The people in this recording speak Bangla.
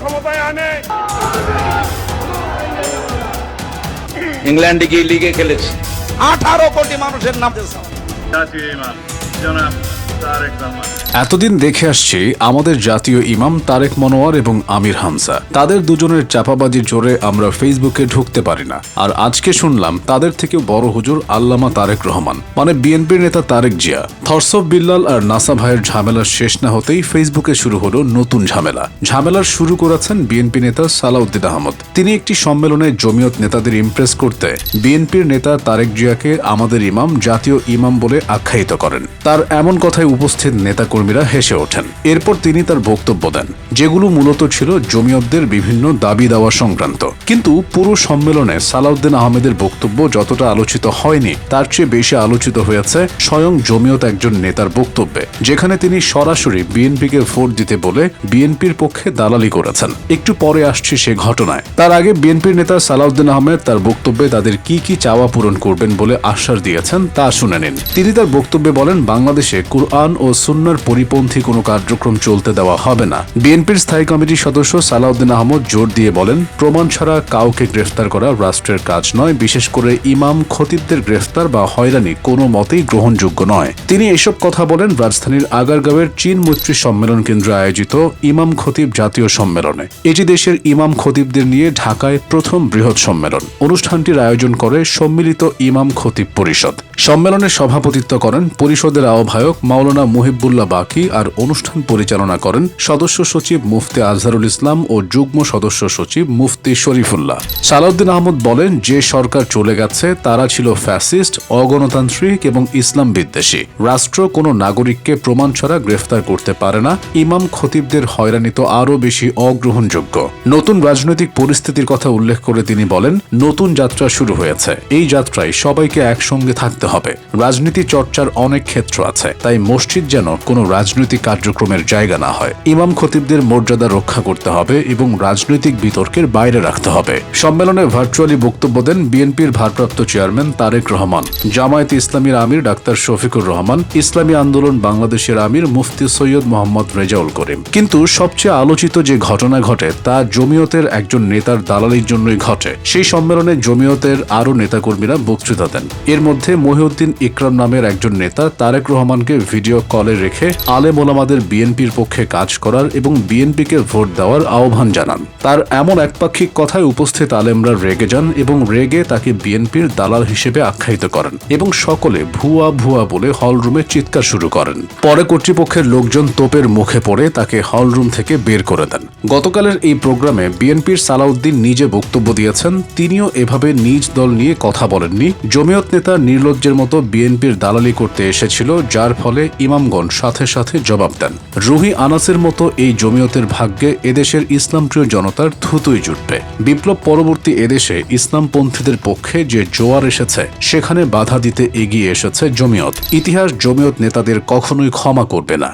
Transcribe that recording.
ক্ষমতায় আনে। ইংল্যান্ডে গিয়ে লিগে খেলেছে। আঠারো কোটি মানুষের নাম। জনাব এতদিন দেখে আসছি আমাদের জাতীয় ইমাম তারেক মনোয়ার এবং আমির হামজা। তাদের দুজনের চাপাবাজির জোরে আমরা ফেসবুকে ঢুকতে পারি না। আর আজকে শুনলাম তাদের থেকে বড় হুজুর আল্লামা তারেক রহমান মানে বিএনপির নেতা তারেক জিয়া। থরসব বিল্লাল আর নাসা ভাইয়ের ঝামেলা শেষ না হতেই ফেসবুকে শুরু হলো নতুন ঝামেলা। ঝামেলার শুরু করেছেন বিএনপি নেতা সালাউদ্দিন আহমদ। তিনি একটি সম্মেলনে জমিয়ত নেতাদের ইমপ্রেস করতে বিএনপির নেতা তারেক জিয়াকে আমাদের ইমাম জাতীয় ইমাম বলে আখ্যায়িত করেন। তার এমন কথায় উপস্থিত নেতাকর্মীরা হেসে ওঠেন। এরপর তিনি তার বক্তব্য দেন, যেগুলো মূলত ছিল জমিয়তদের বিভিন্ন দাবি দাওয়া সংক্রান্ত। কিন্তু পুরো সম্মেলনে সালাউদ্দিন আহমেদের বক্তব্য যতটা আলোচিত হয়নি, তার চেয়ে বেশি আলোচিত হয়েছে স্বয়ং জমিয়ত একজন নেতার বক্তব্যে, যেখানে তিনি সরাসরি বিএনপিকে ভোট দিতে বলে বিএনপির পক্ষে দালালি করেছেন। একটু পরে আসছি সে ঘটনায়। তার আগে বিএনপির নেতা সালাউদ্দিন আহমেদ তার বক্তব্যে তাদের কি কি চাওয়া পূরণ করবেন বলে আশ্বাস দিয়েছেন তা শুনে নিন। তিনি তার বক্তব্যে বলেন, বাংলাদেশে কুরআন ও সুন্নার পরিপন্থী কোনো কার্যক্রম চলতে দেওয়া হবে না। বিএনপির স্থায়ী কমিটির সদস্য সালাউদ্দিন আহমদ জোর দিয়ে বলেন, প্রমাণ ছাড়া কাউকে গ্রেফতার করা রাষ্ট্রের কাজ নয়, বিশেষ করে ইমাম খতিবদের গ্রেফতার বা হয়রানি কোনো মতেই গ্রহণযোগ্য নয়। তিনি এসব কথা বলেন রাজধানীর আগারগাঁওয়ের চীন মৈত্রী সম্মেলন কেন্দ্রে আয়োজিত ইমাম খতিব জাতীয় সম্মেলনে। এটি দেশের ইমাম খতিবদের নিয়ে ঢাকায় প্রথম বৃহৎ সম্মেলন। অনুষ্ঠানটির আয়োজন করে সম্মিলিত ইমাম খতিব পরিষদ। সম্মেলনে সভাপতিত্ব করেন পরিষদের আহ্বায়ক মাওলানা মুহিবুল্লাহ বাকি আর অনুষ্ঠান পরিচালনা করেন সদস্য সচিব মুফতি আজহারুল ইসলাম ও যুগ্ম সদস্য সচিব মুফতি শরীফুল্লাহ। সালাউদ্দিন আহমদ বলেন, যে সরকার চলে গেছে, তারা ছিল ফ্যাসিস্ট, অগণতান্ত্রিক এবং ইসলাম বিদ্বেষী। রাষ্ট্র কোনো নাগরিককে প্রমাণ ছাড়া গ্রেফতার করতে পারে না। ইমাম খতিবদের হয়রানি তো আরও বেশি অগ্রহণযোগ্য। নতুন রাজনৈতিক পরিস্থিতির কথা উল্লেখ করে তিনি বলেন, নতুন যাত্রা শুরু হয়েছে। এই যাত্রায় সবাইকে একসঙ্গে থাকতে হবে। রাজনীতি চর্চার অনেক ক্ষেত্র আছে, তাই মসজিদ যেন কোনো রাজনৈতিক কার্যক্রমের জায়গা না হয়। ইমাম খতিবদের মর্যাদা রক্ষা করতে হবে এবং রাজনৈতিক বিতর্কের বাইরে রাখতে হবে। সম্মেলনে ভার্চুয়ালি বক্তব্য দেন বিএনপির ভারপ্রাপ্ত চেয়ারম্যান তারেক রহমান। জামায়াত ইসলামীর আমির ডাক্তার শফিকুর রহমান, ইসলামী আন্দোলন বাংলাদেশের আমির মুফতি সৈয়দ মোহাম্মদ রেজাউল করিম। কিন্তু সবচেয়ে আলোচিত যে ঘটনা ঘটে, তা জমিয়তের একজন নেতার দালালির জন্যই ঘটে। সেই সম্মেলনে জমিয়তের আরও নেতাকর্মীরা বক্তৃতা দেন। এর মধ্যে মহিউদ্দিন ইকরাম নামের একজন নেতা তারেক রহমানকে ভিডিও কলে রেখে আলেম ওলামাদের বিএনপির পক্ষে কাজ করার এবং বিএনপিকে ভোট দেওয়ার আহ্বান জানান। তার এমন একপাক্ষিক কথায় উপস্থিত আলেমরা রেগে যান এবং রেগে তাকে বিএনপির দালাল হিসেবে আখ্যায়িত করেন এবং সকলে ভুয়া ভুয়া বলে হলরুমে চিৎকার শুরু করেন। পরে কর্তৃপক্ষের লোকজন তোপের মুখে পড়ে তাকে হলরুম থেকে বের করে দেন। গতকালের এই প্রোগ্রামে বিএনপির সালাউদ্দিন নিজে বক্তব্য দিয়েছেন, তিনিও এভাবে নিজ দল নিয়ে কথা বলেননি। জমিয়ত নেতা নির্লজ্জের মতো বিএনপির দালালি করতে এসেছিল, যার ফলে ইমামগণ সাথে সাথে জবাব দেন। রুহি আনাসের মতো এই জমিয়তের ভাগ্যে এদেশের ইসলামপ্রিয় জনতার থুতুই জুটবে। বিপ্লব পরবর্তী এদেশে ইসলামপন্থীদের পক্ষে যে জোয়ার এসেছে, সেখানে বাধা দিতে এগিয়ে এসেছে জমিয়ত। ইতিহাস জমিয়ত নেতাদের কখনোই ক্ষমা করবে না।